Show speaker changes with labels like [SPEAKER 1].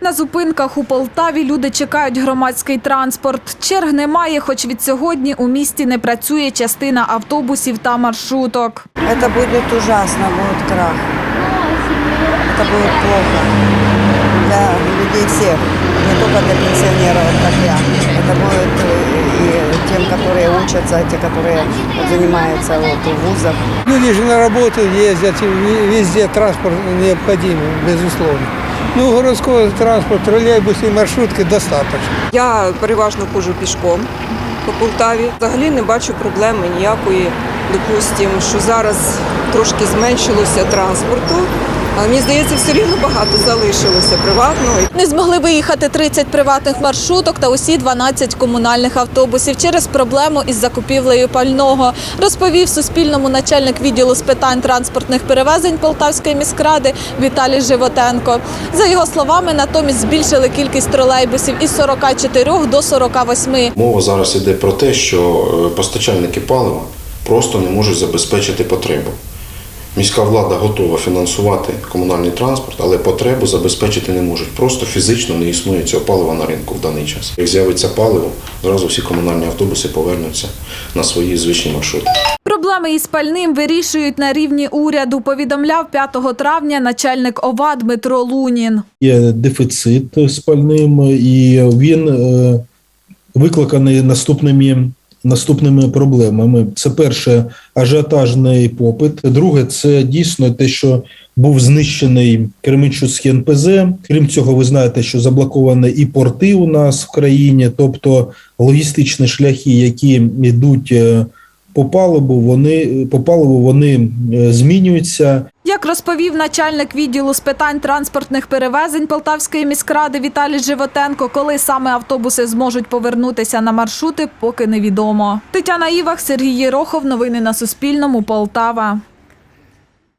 [SPEAKER 1] На зупинках у Полтаві люди чекають громадський транспорт. Черг немає, хоч від сьогодні у місті не працює частина автобусів та маршруток.
[SPEAKER 2] Это будет ужасно, будет крах. Это будет плохо для людей всех, не только для пенсионеров, как я. Это будет э, и тем, которые учатся, те, которые занимаются вот, в вузах.
[SPEAKER 3] Люди же на работу ездят, и ви- везде транспорт необходим, безусловно. Ну, городського транспорт, тролейбусів маршрутки достаточно.
[SPEAKER 4] Я переважно ходжу пішком по Полтаві. Взагалі не бачу проблеми ніякої. Допустимо, що зараз трошки зменшилося транспорту, мені здається, все рівно багато залишилося приватного.
[SPEAKER 1] Не змогли виїхати 30 приватних маршруток та усі 12 комунальних автобусів через проблему із закупівлею пального, розповів Суспільному начальник відділу з питань транспортних перевезень Полтавської міськради Віталій Животенко. За його словами, натомість збільшили кількість тролейбусів із 44 до 48.
[SPEAKER 5] Мова зараз йде про те, що е, постачальники палива просто не можуть забезпечити потребу. Міська влада готова фінансувати комунальний транспорт, але потребу забезпечити не можуть. Просто фізично не існує цього палива на ринку в даний час. Як з'явиться паливо, зразу всі комунальні автобуси повернуться на свої звичні маршрути.
[SPEAKER 1] Проблеми із пальним вирішують на рівні уряду, повідомляв 5 травня начальник ОВА Дмитро Лунін.
[SPEAKER 6] є дефіцит з пальним, і він е, викликаний наступними. Наступними проблемами це перше ажіотажний попит. Друге, це дійсно те, що був знищений Кременчуцький НПЗ. Крім цього, ви знаєте, що заблоковані і порти у нас в країні, тобто логістичні шляхи, які йдуть е, по паливу, вони по паливу вони е, змінюються.
[SPEAKER 1] Як розповів начальник відділу з питань транспортних перевезень Полтавської міськради Віталій Животенко, коли саме автобуси зможуть повернутися на маршрути, поки невідомо. Тетяна Івах, Сергій Єрохов. Новини на Суспільному. Полтава.